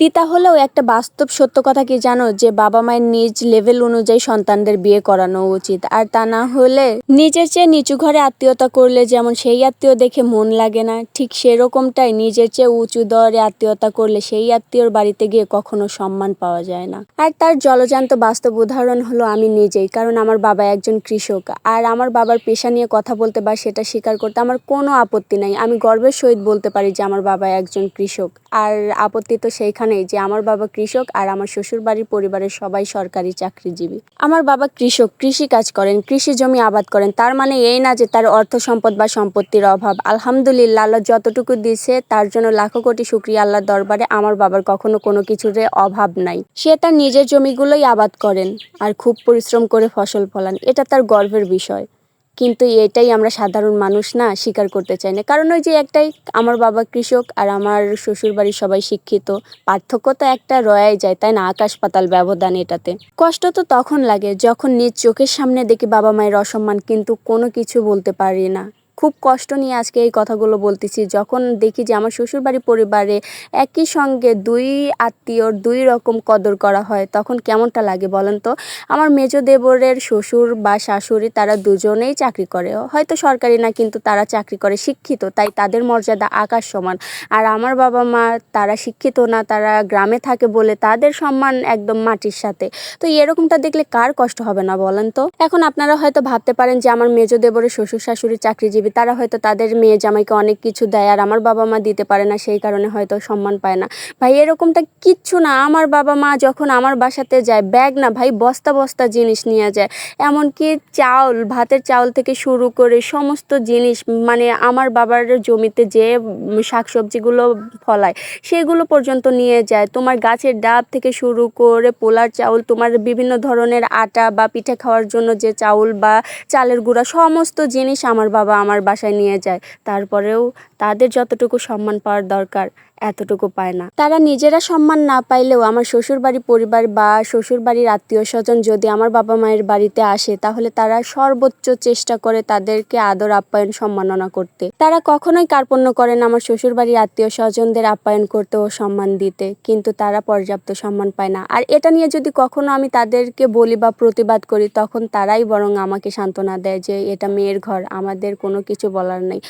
তিতা হলেও একটা বাস্তব সত্য কথা কি জানো? যে বাবা মায়ের নিজ লেভেল অনুযায়ী সন্তানদের বিয়ে করানো উচিত। আর তা না হলে নিজের চেয়ে নিচু ঘরে আত্মীয়তা করলে যেমন সেই আত্মীয় দেখে মন লাগে না, ঠিক সেরকমটাই নিজের চেয়ে উঁচু দরে আত্মীয়তা করলে সেই আত্মীয়র বাড়িতে গিয়ে কখনো সম্মান পাওয়া যায় না। আর তার জলজান্ত বাস্তব উদাহরণ হলো আমি নিজেই, কারণ আমার বাবা একজন কৃষক। আর আমার বাবার পেশা নিয়ে কথা বলতে বা সেটা স্বীকার করতে আমার কোনো আপত্তি নাই। আমি গর্বের সহিত বলতে পারি যে আমার বাবা একজন কৃষক। আর আপত্তি তো সেইখানেই যে আমার বাবা কৃষক আর আমার শ্বশুর বাড়ির পরিবারের সবাই সরকারি চাকরিজীবী। আমার বাবা কৃষক, কৃষি কাজ করেন, কৃষি জমি আবাদ করেন, তার মানে এই না যে তার অর্থ সম্পদ বা সম্পত্তির অভাব। আলহামদুলিল্লাহ, আল্লাহ যতটুকু দিছে তার জন্য লাখো কোটি শুক্রিয়া আল্লাহর দরবারে আমার বাবার কখনো কোনো কিছুর অভাব নাই। সে তার নিজের জমিগুলোই আবাদ করেন আর খুব পরিশ্রম করে ফসল ফলান, এটা তার গর্বের বিষয়। কিন্তু এটাই আমরা সাধারণ মানুষ না স্বীকার করতে চাই না। কারণ ওই যে একটাই আমার বাবা কৃষক আর আমার শ্বশুর বাড়ির সবাই শিক্ষিত। পার্থক্য তো একটা রয়াই যায়, তাই না? আকাশ পাতাল ব্যবধান এটাতে। কষ্ট তো তখন লাগে যখন নিজ চোখের সামনে দেখি বাবা মায়ের অসম্মান, কিন্তু কোনো কিছু বলতে পারি না। খুব কষ্ট নিয়ে আজকে এই কথাগুলো বলতেছি। যখন দেখি যে আমার শ্বশুরবাড়ি পরিবারে একই সঙ্গে দুই আত্মীয়র দুই রকম কদর করা হয়, তখন কেমনটা লাগে বলেন তো? আমার মেজ দেবরের শ্বশুর বা শাশুড়ি তারা দুজনেই চাকরি করে। হয়তো সরকারি না, কিন্তু তারা চাকরি করে, শিক্ষিত, তাই তাদের মর্যাদা আকাশ সমান। আর আমার বাবা মা তারা শিক্ষিত না, তারা গ্রামে থাকে বলে তাদের সম্মান একদম মাটির সাথে। তো এরকমটা দেখলে কার কষ্ট হবে না বলেন তো? এখন আপনারা হয়তো ভাবতে পারেন যে আমার মেজ দেবরের শ্বশুর শাশুড়ি চাকরিজীবী তারা হয়তো তাদের মেয়ে জামাইকে অনেক কিছু দেয় আর আমার বাবা মা দিতে পারে না, সেই কারণে হয়তো সম্মান পায় না। ভাই, এরকমটা কিচ্ছু না। আমার বাবা মা যখন আমার বাসাতে যায়, ব্যাগ না ভাই, বস্তা বস্তা জিনিস নিয়ে যায়। এমনকি চাউল, ভাতের চাউল থেকে শুরু করে সমস্ত জিনিস মানে আমার বাবার জমিতে যে শাকসবজিগুলো ফলায়, সেগুলো পর্যন্ত নিয়ে যায়। তোমার গাছের ডাব থেকে শুরু করে পোলার চাউল, তোমার বিভিন্ন ধরনের আটা বা পিঠে খাওয়ার জন্য যে চাউল বা চালের গুঁড়া, সমস্ত জিনিস আমার বাবা আমার বাসায় নিয়ে যায়। তারপরেও তাদের যতটুকু সম্মান পাওয়ার দরকার, এতটুকু পায় না। তারা নিজেরা সম্মান না পাইলেও আমার শ্বশুরবাড়ি পরিবার বা শ্বশুরবাড়ির আত্মীয় স্বজন যদি আমার বাবা মায়ের বাড়িতে আসে, তাহলে তারা সর্বোচ্চ চেষ্টা করে তাদেরকে আদর, আপ্যায়ন, সম্মাননা করতে। তারা কখনোই কার্পণ্য করে না আমার শ্বশুরবাড়ির আত্মীয় স্বজনদের আপ্যায়ন করতে ও সম্মান দিতে, কিন্তু তারা পর্যাপ্ত সম্মান পায় না। আর এটা নিয়ে যদি কখনো আমি তাদেরকে বলি বা প্রতিবাদ করি, তখন তারাই বরং আমাকে সান্ত্বনা দেয় যে, এটা মেয়ের ঘর, আমাদের কোনো কিছু বলার নেই।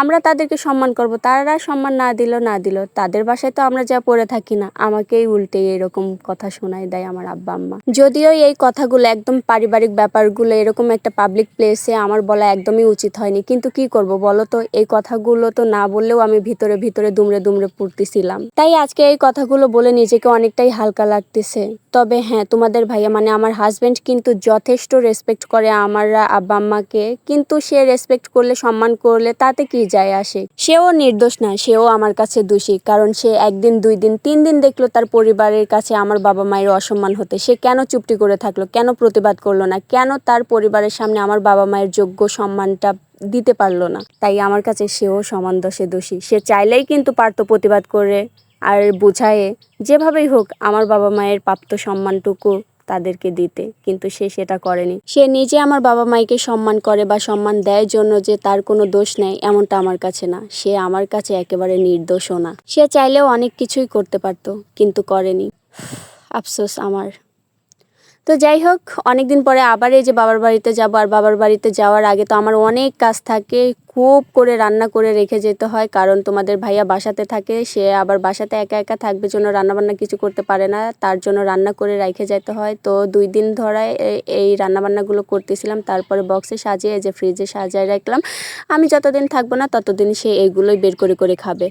আমরা তাদেরকে সম্মান করব, তারা সম্মান না দিল না দিল। তাদের বাসায় তো আমরা যা পড়ে থাকি না, আমাকেই উল্টে এরকম কথা শোনাই দেয় আমার আব্বা, আম্মা। যদিও এই কথাগুলো একদম পারিবারিক ব্যাপারগুলো, এরকম একটা পাবলিক প্লেসে আমার বলা একদমই উচিত হয়নি। কিন্তু কি করব বলো তো, এই কথাগুলো তো না বললেও আমি ভিতরে ভিতরে দুমড়ে দুমড়ে পড়তেছিলাম। তাই আজকে এই কথাগুলো বলে নিজেকে অনেকটাই হালকা লাগতেছে। তবে হ্যাঁ তোমাদের ভাইয়া মানে আমার হাজব্যান্ড কিন্তু যথেষ্ট রেসপেক্ট করে আমার আব্বা, আম্মাকে। কিন্তু সে রেসপেক্ট করলে, সম্মান করলে তাতে কি যায় আসে? সেও নির্দোষ না, সেও আমার কাছে দোষী। কারণ সে একদিন, দুই দিন, তিন দিন দেখল তার পরিবারের কাছে আমার বাবা মায়ের অসম্মান হতে। সে কেন চুপটি করে থাকল, কেন প্রতিবাদ করল না, কেন তার পরিবারের সামনে আমার বাবা মায়ের যোগ্য সম্মানটা দিতে পারল না? তাই আমার কাছে সেও সমান দোষে দোষী। সে চাইলেই কিন্তু পারতো প্রতিবাদ করে আর বুঝায়ে। যেভাবেই হোক, আমার বাবা মায়ের প্রাপ্ত সম্মানটুকু তাদেরকে দিতে, কিন্তু সে সেটা করেনি। সে নিজে আমার বাবা মাইকে সম্মান করে বা সম্মান দেয় জন্য যে তার কোনো দোষ নেই, এমনটা আমার কাছে না। সে আমার কাছে একেবারে নির্দোষও না। সে চাইলেও অনেক কিছুই করতে পারতো, কিন্তু করেনি। আফসোস আমার। তো যাই হোক অনেক দিন পরে আবার এই যে বাবার বাড়িতে যাব আর বাবার বাড়িতে যাওয়ার আগে তো আমার অনেক কাজ থাকে, খুব করে রান্না করে রেখে যেতে হয়। কারণ তোমাদের ভাইয়া বাসাতে থাকে, সে আবার বাসাতে একা একা থাকবে, জন্য রান্নাবান্না কিছু করতে পারে না। তার জন্য রান্না করে রেখে যেতে হয়। তো দুই দিন ধরায় এই রান্নাবান্নাগুলো করতেছিলাম। তারপরে বক্সে সাজিয়ে যে ফ্রিজে সাজিয়ে রাখলাম। আমি যতদিন থাকব না, ততদিন সে এইগুলোই বের করে করে খাবে।